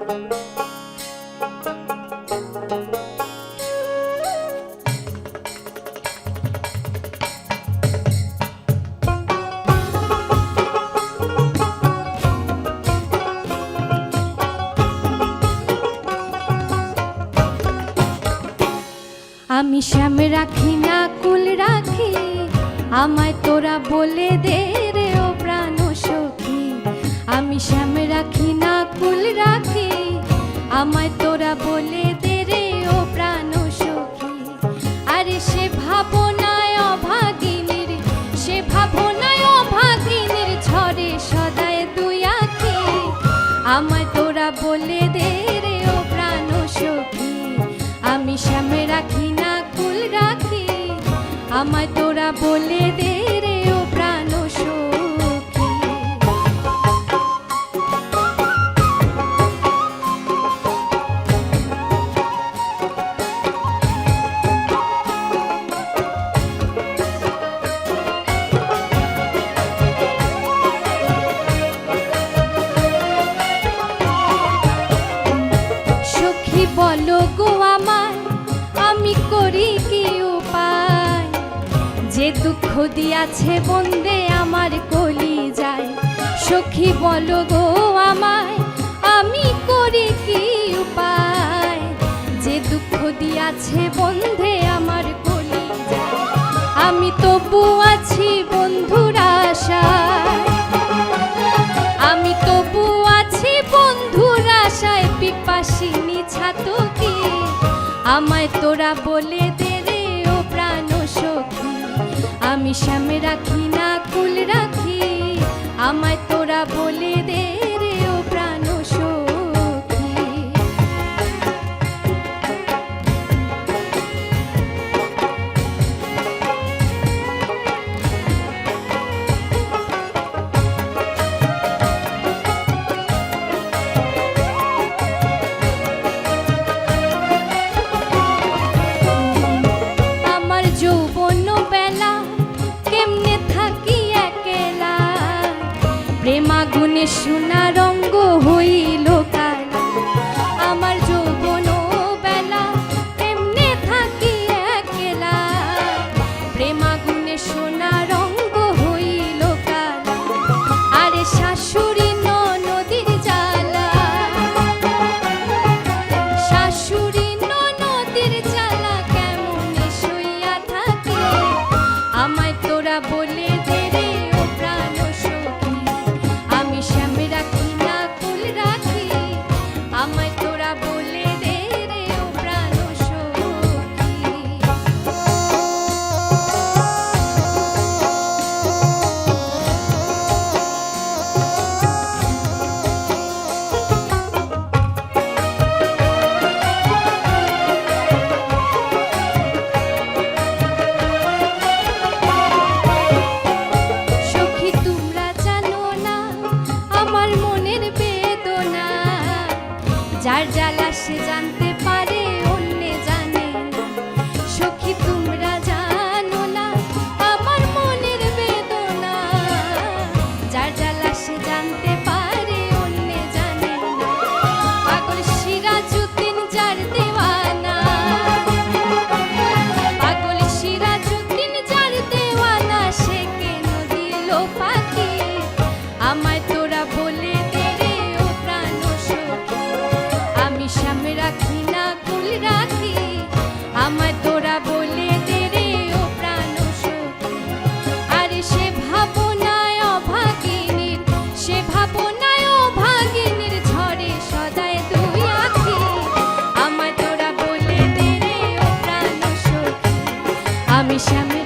আমি শ্যাম রাখি না কুল রাখি আমায় তোরা বলে দে। আমায় তোরা বলে দে রে, ও প্রাণ সখী। আরে সে ভাবনায় অভাগিনীর, সে ভাবনায় অভাগিনীর ঝরে সদায় দুই আখি। আমায় তোরা বলে দে রে, ও প্রাণ সখী। আমি শ্যামে রাখি না, কুল রাখি। আমায় তোরা বলে দে করি কি উপায়? যে দুঃখ দিয়াছে বন্দে আমার কলি যায় সখী বলো গো আমায়, আমি করি কি উপায়? যে দুঃখ দিয়াছে বন্ধে আমার কলি যায় আমি তবু আছি বন্ধুর আশায়। আমি তবু আছি বন্ধুর আশায়, পিপাসিনী ছাতকি। আমায় তোরা বলে দে রে, ও প্রাণ সখী। আমি শ্যামে রাখি না, কুল রাখি। আমায় তোরা বলে প্রেমাগুনে সোনা রঙ্গ হইল জ্বালা সে শ্যাম রাখি